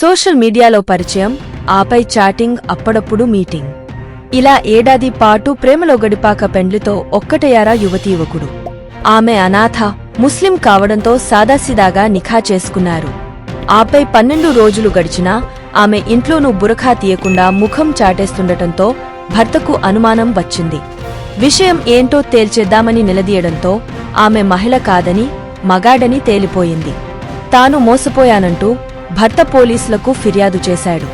Social మీడియాలో పరిచయం ఆపై చాటింగ్ అప్పుడప్పుడు మీటింగ్. ఇలా ఏడాది పాటు ప్రేమలో గడిపాక పెండ్లితో ఒక్కటయారా యువతీ యువకుడు. ఆమె అనాథ ముస్లిం కావడంతో సాదాసిదాగా నిఖా చేసుకున్నారు. ఆపై పన్నెండు రోజులు గడిచినా ఆమె ఇంట్లోనూ బురఖా తీయకుండా ముఖం చాటేస్తుండటంతో భర్తకు అనుమానం వచ్చింది. విషయం ఏంటో తేల్చేద్దామని నిలదీయడంతో ఆమె మహిళ కాదని మగాడని తేలిపోయింది. తాను మోసపోయానంటూ భర్త పోలీసులకు ఫిర్యాదు చేశాడు.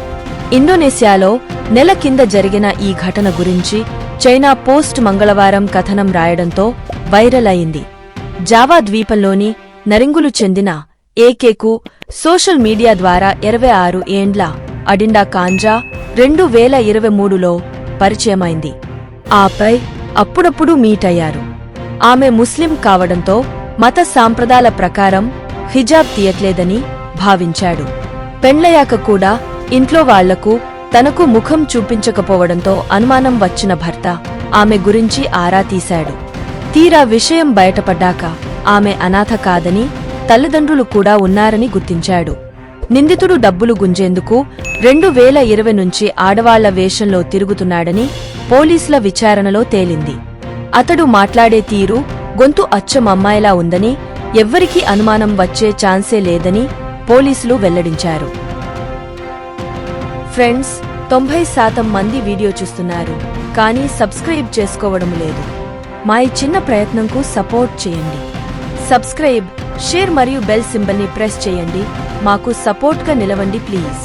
ఇండోనేషియాలో నెల కింద జరిగిన ఈ ఘటన గురించి చైనా పోస్ట్ మంగళవారం కథనం రాయడంతో వైరల్ అయింది. జావా ద్వీపంలోని నరింగులు చెందిన ఏకేకు సోషల్ మీడియా ద్వారా ఇరవై ఆరు ఏండ్ల అడిండా కాంజా రెండు వేల ఇరవై మూడులో పరిచయమైంది. ఆపై అప్పుడప్పుడు మీట్ అయ్యారు. ఆమె ముస్లిం కావడంతో మత సాంప్రదాయాల ప్రకారం హిజాబ్ తీయట్లేదని భావించాడు. పెండ్లయ్యాక కూడా ఇంట్లో వాళ్ళకు తనకు ముఖం చూపించకపోవడంతో అనుమానం వచ్చిన భర్త ఆమె గురించి ఆరా తీశాడు. తీరా విషయం బయటపడ్డాక ఆమె అనాథ కాదని తల్లిదండ్రులు కూడా ఉన్నారని గుర్తించాడు. నిందితుడు డబ్బులు గుంజేందుకు రెండు వేల ఇరవై నుంచి ఆడవాళ్ళ వేషంలో తిరుగుతున్నాడని పోలీసుల విచారణలో తేలింది. అతడు మాట్లాడే తీరు గొంతు అచ్చం అమ్మాయిలా ఉందని ఎవ్వరికీ అనుమానం వచ్చే ఛాన్సే లేదని పోలీసులు వెల్లడించారు. ఫ్రెండ్స్ తొంభై శాతం మంది వీడియో చూస్తున్నారు కానీ సబ్స్క్రైబ్ చేసుకోవడం లేదు. మా ఈ చిన్న ప్రయత్నంకు సపోర్ట్ చేయండి. సబ్స్క్రైబ్ షేర్ మరియు బెల్ సింబల్ని ప్రెస్ చేయండి. మాకు సపోర్ట్గా నిలవండి ప్లీజ్.